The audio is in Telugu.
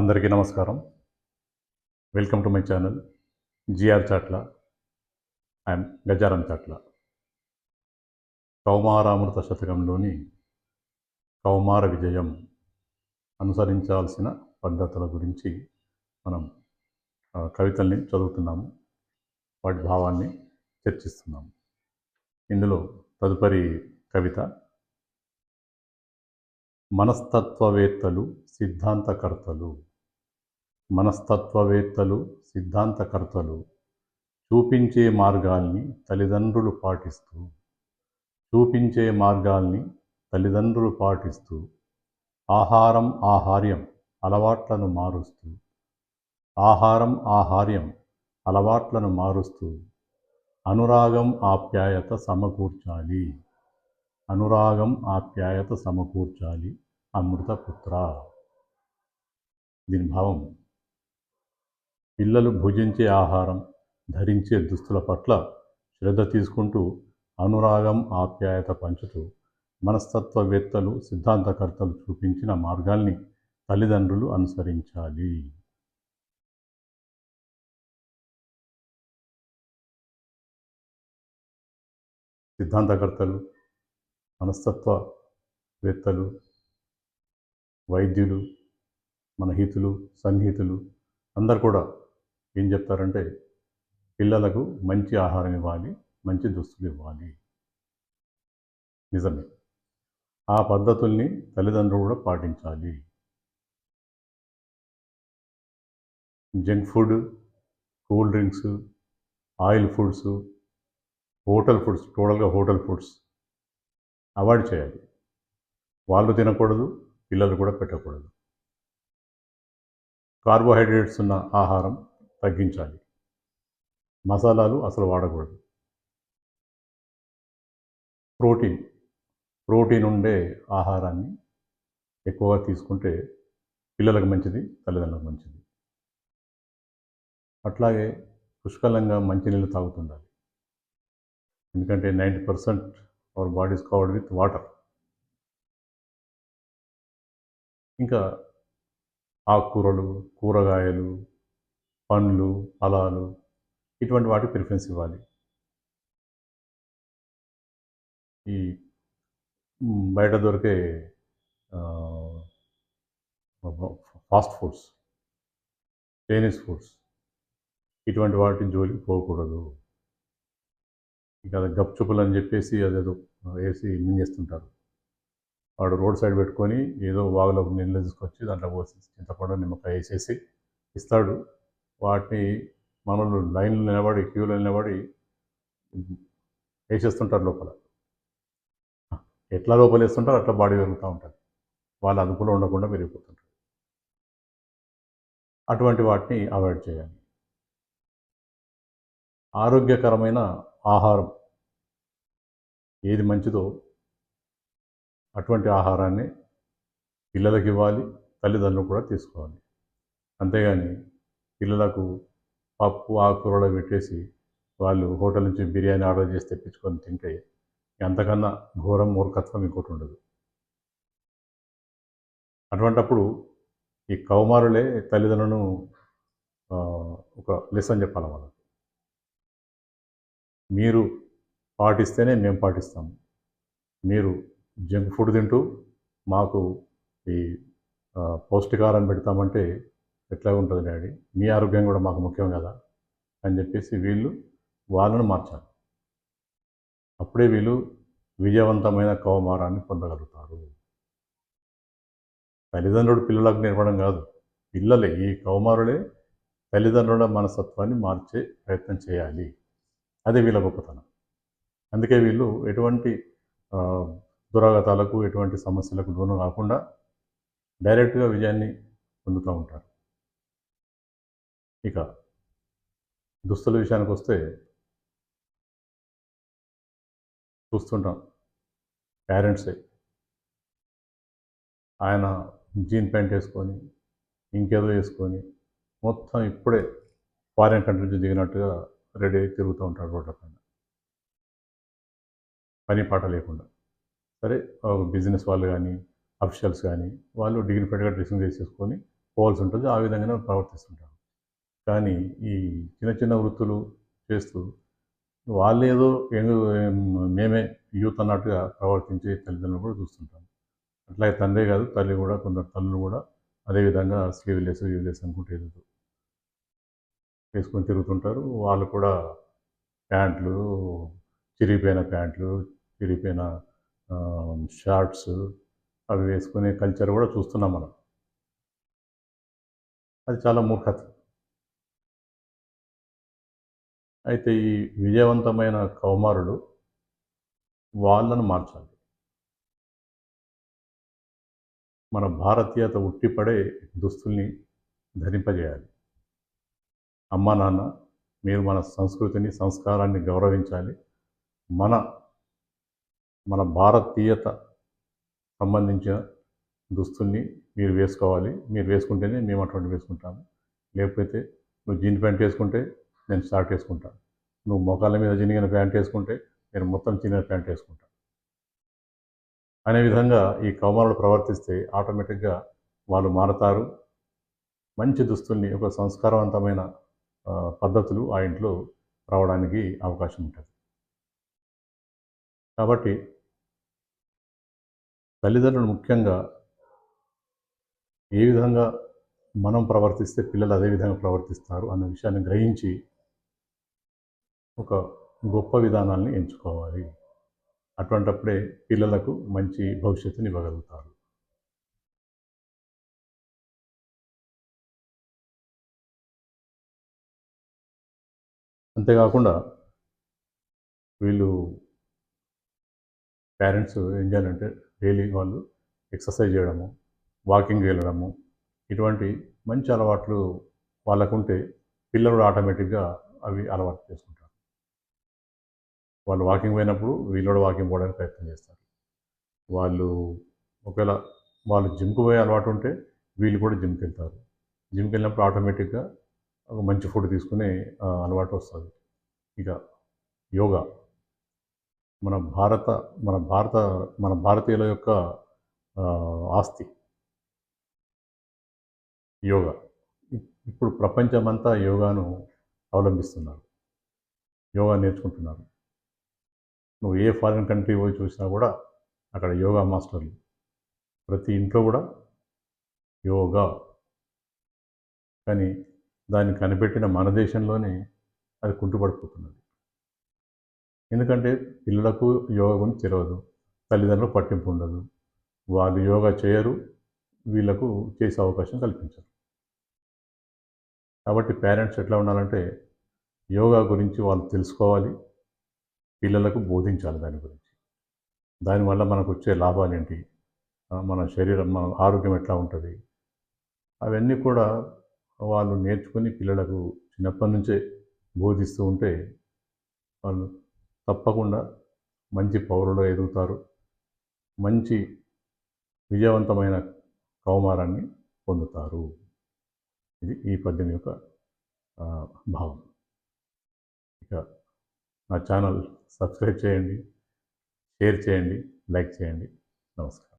అందరికీ నమస్కారం. Welcome to my channel GR Chatla and Gajaram Chatla కౌమారామృత శతకంలోని కౌమార విజయం అనుసరించాల్సిన పద్ధతుల గురించి మనం కవితల్ని చదువుతున్నాము. వాటి భావాన్ని చర్చిస్తున్నాము. ఇందులో తదుపరి కవిత మనస్తత్వవేత్తలు సిద్ధాంతకర్తలు మనస్తత్వవేత్తలు సిద్ధాంతకర్తలు చూపించే మార్గాల్ని తల్లిదండ్రులు పాటిస్తూ చూపించే మార్గాల్ని తల్లిదండ్రులు పాటిస్తూ ఆహారం ఆహార్యం అలవాట్లను మారుస్తూ ఆహారం ఆహార్యం అలవాట్లను మారుస్తూ అనురాగం ఆప్యాయత సమకూర్చాలి. అనురాగం ఆప్యాయత సమకూర్చాలి. అమృతపుత్ర. దీని భావం పిల్లలు భుజించే ఆహారం ధరించే దుస్తుల పట్ల శ్రద్ధ తీసుకుంటూ అనురాగం ఆప్యాయత పంచుతూ మనస్తత్వవేత్తలు సిద్ధాంతకర్తలు చూపించిన మార్గాల్ని తల్లిదండ్రులు అనుసరించాలి. సిద్ధాంతకర్తలు మనస్తత్వవేత్తలు వైద్యులు మన హితులు సన్నిహితులు అందరు కూడా ఏం చెప్తారంటే పిల్లలకు మంచి ఆహారం ఇవ్వాలి మంచి దుస్తులు ఇవ్వాలి. నిజమే. ఆ పద్ధతుల్ని తల్లిదండ్రులు కూడా పాటించాలి. Junk food cool drinks oil foods hotel foods టోటల్గా హోటల్ ఫుడ్స్ అవాయిడ్ చేయాలి. వాళ్ళు తినకూడదు పిల్లలు కూడా పెట్టకూడదు. కార్బోహైడ్రేట్స్ ఉన్న ఆహారం తగ్గించాలి. మసాలాలు అసలు వాడకూడదు. ప్రోటీన్ ప్రోటీన్ ఉండే ఆహారాన్ని ఎక్కువగా తీసుకుంటే పిల్లలకు మంచిది తల్లిదండ్రులకు మంచిది. అట్లాగే పుష్కలంగా మంచినీళ్ళు తాగుతుండాలి. ఎందుకంటే ninety percent our body's covered with water. ఇంకా ఆకుకూరలు కూరగాయలు పండ్లు ఫలాలు ఇటువంటి వాటికి ప్రిఫరెన్స్ ఇవ్వాలి. ఈ బయట దొరికే ఫాస్ట్ ఫుడ్స్ చైనీస్ ఫుడ్స్ ఇటువంటి వాటి జోలికి పోకూడదు. ఇక అది గప్చుపులు అని చెప్పేసి అదేదో వేసి మింగేస్తుంటారు. వాడు రోడ్ సైడ్ పెట్టుకొని ఏదో వాగులో నీళ్ళు తీసుకొచ్చి దాంట్లో పోసి చింతపండు నిమ్మకాయ వేసేసి ఇస్తాడు. వాటిని మనలు లైన్లు నిలబడి క్యూలో నిలబడి వేసేస్తుంటారు లోపల. ఎట్లా లోపల వేస్తుంటారో అట్లా బాడీ పెరుగుతూ ఉంటుంది వాళ్ళ అదుపులో ఉండకుండా పెరిగిపోతుంటారు అటువంటి వాటిని అవాయిడ్ చేయాలి. ఆరోగ్యకరమైన ఆహారం ఏది మంచిదో అటువంటి ఆహారాన్ని పిల్లలకి ఇవ్వాలి తల్లిదండ్రులు కూడా తీసుకోవాలి. అంతేగాని పిల్లలకు పప్పు ఆకుకూరలు పెట్టేసి వాళ్ళు హోటల్ నుంచి బిర్యానీ ఆర్డర్ చేసి తెప్పించుకొని తింటే అంతకన్నా ఘోరం మూర్ఖత్వం ఇంకోటి ఉండదు. అటువంటప్పుడు ఈ కౌమారులే తల్లిదండ్రులను ఒక లెసన్ చెప్పాలి వాళ్ళకి. మీరు పాటిస్తేనే మేము పాటిస్తాము మీరు జంక్ ఫుడ్ తింటూ మాకు ఈ పౌష్టికారం పౌష్టికాహారం పెడతామంటే ఎట్లా ఉంటుంది డాడీ? మీ ఆరోగ్యం కూడా మాకు ముఖ్యం కదా? అని చెప్పేసి వీళ్ళు వాళ్ళను మార్చాలి అప్పుడే వీళ్ళు విజయవంతమైన కౌమారాన్ని పొందగలుగుతారు. తల్లిదండ్రుడు పిల్లలకు నేర్పడం కాదు పిల్లలే ఈ కౌమారులే తల్లిదండ్రుల మనస్తత్వాన్ని మార్చే ప్రయత్నం చేయాలి. అదే వీళ్ళ గొప్పతనం. అందుకే వీళ్ళు ఎటువంటి దురాగతాలకు ఎటువంటి సమస్యలకు లోను కాకుండా డైరెక్ట్గా విజయాన్ని పొందుతూ ఉంటారు. ఇక దుస్తుల విషయానికి వస్తే చూస్తుంటాం పేరెంట్సే ఆయన జీన్ ప్యాంట్ వేసుకొని ఇంకేదో వేసుకొని మొత్తం ఇప్పుడే ఫారిన్ కంట్రీ నుంచి దిగినట్టుగా రెడీ అయి తిరుగుతూ ఉంటాడు రోడ్ల పైన. పని పాట లేకుండా. సరే బిజినెస్ వాళ్ళు కానీ అఫీషియల్స్ కానీ వాళ్ళు డిగ్నిఫైడ్గా డ్రెస్సింగ్ చేసేసుకొని పోవాల్సి ఉంటుంది. ఆ విధంగానే ప్రవర్తిస్తుంటారు. కానీ ఈ చిన్న చిన్న వృత్తులు చేస్తూ వాళ్ళేదో మేమే యూత్ అన్నట్టుగా ప్రవర్తించే తల్లిదండ్రులు కూడా చూస్తుంటాం. అట్లాగే తండ్రి కాదు తల్లి కూడా కొందరు తల్లులు కూడా అదేవిధంగా స్లీవ్లెస్ వీవ్లెస్ అనుకుంటే ఎదుగుతూ వేసుకొని తిరుగుతుంటారు. వాళ్ళు కూడా ప్యాంట్లు చిరిగిపోయిన ప్యాంట్లు చిరిగిపోయిన షార్ట్స్ అవి వేసుకునే కల్చర్ కూడా చూస్తున్నాం మనం. అది చాలా మూర్ఖత్వం. అయితే ఈ విజయవంతమైన కౌమారులు వాళ్ళను మార్చాలి. మన భారతీయత ఉట్టిపడే దుస్తుల్ని ధరింపజేయాలి. అమ్మా నాన్న మీరు మన సంస్కృతిని సంస్కారాన్ని గౌరవించాలి. మన మన భారతీయత సంబంధించిన దుస్తుల్ని మీరు వేసుకోవాలి. మీరు వేసుకుంటేనే మేము అటువంటి వేసుకుంటాము. లేకపోతే నువ్వు జీన్ ప్యాంట్ వేసుకుంటే నేను షార్ట్ వేసుకుంటాను నువ్వు మోకాళ్ళ మీద చినిగిన ప్యాంట్ వేసుకుంటే నేను మొత్తం చిన్న ప్యాంట్ వేసుకుంటాను అనే విధంగా ఈ కౌమారులు ప్రవర్తిస్తే ఆటోమేటిక్గా వాళ్ళు మారతారు. మంచి దుస్తుల్ని ఒక సంస్కారవంతమైన పద్ధతులు ఆ ఇంట్లో రావడానికి అవకాశం ఉంటుంది. కాబట్టి తల్లిదండ్రులు ముఖ్యంగా ఏ విధంగా మనం ప్రవర్తిస్తే పిల్లలు అదే విధంగా ప్రవర్తిస్తారు అన్న విషయాన్ని గ్రహించి ఒక గొప్ప విధానాన్ని ఎంచుకోవాలి. అటువంటప్పుడే పిల్లలకు మంచి భవిష్యత్తుని ఇవ్వగలుగుతారు. అంతేకాకుండా వీళ్ళు పేరెంట్స్ ఏం చేయాలంటే డైలీ వాళ్ళు ఎక్సర్సైజ్ చేయడము వాకింగ్ వెళ్ళడము ఇటువంటి మంచి అలవాట్లు వాళ్ళకుంటే పిల్లలు ఆటోమేటిక్గా అవి అలవాటు చేసుకుంటారు. వాళ్ళు వాకింగ్ పోయినప్పుడు వీళ్ళు కూడా వాకింగ్ పోవడానికి ప్రయత్నం చేస్తారు. వాళ్ళు ఒకవేళ వాళ్ళు జిమ్కి పోయే అలవాటు ఉంటే వీళ్ళు కూడా జిమ్కి వెళ్తారు. జిమ్కి వెళ్ళినప్పుడు ఆటోమేటిక్గా ఒక మంచి ఫుడ్ తీసుకునే అలవాటు వస్తుంది. ఇక యోగా మన భారత మన భారత మన భారతీయుల యొక్క ఆస్తి. యోగా. ఇప్పుడు ప్రపంచమంతా యోగాను అవలంబిస్తున్నారు. యోగా నేర్చుకుంటున్నారు. నువ్వు ఏ ఫారిన్ కంట్రీ పోయి చూసినా కూడా అక్కడ యోగా మాస్టర్లు ప్రతి ఇంట్లో కూడా యోగా. కానీ దాన్ని కనిపెట్టిన మన దేశంలోనే అది కుంటుపడిపోతున్నది. ఎందుకంటే పిల్లలకు యోగా గురించి తెలియదు తల్లిదండ్రులు పట్టింపు ఉండదు. వాళ్ళు యోగా చేయరు వీళ్ళకు చేసే అవకాశం కల్పించరు. కాబట్టి పేరెంట్స్ ఎట్లా ఉండాలంటే యోగా గురించి వాళ్ళు తెలుసుకోవాలి. పిల్లలకు బోధించాలి దాని గురించి. దానివల్ల మనకు వచ్చే లాభాలు ఏంటి? మన శరీరం మన ఆరోగ్యం ఎట్లా ఉంటుంది? అవన్నీ కూడా వాళ్ళు నేర్చుకుని పిల్లలకు చిన్నప్పటి నుంచే బోధిస్తూ ఉంటే వాళ్ళు తప్పకుండా మంచి పౌరులు ఎదుగుతారు. మంచి విజయవంతమైన కౌమారాన్ని పొందుతారు. ఇది ఈ పద్యం యొక్క భావం. ఇక నా ఛానల్ సబ్స్క్రైబ్ చేయండి షేర్ చేయండి లైక్ చేయండి. నమస్కారం.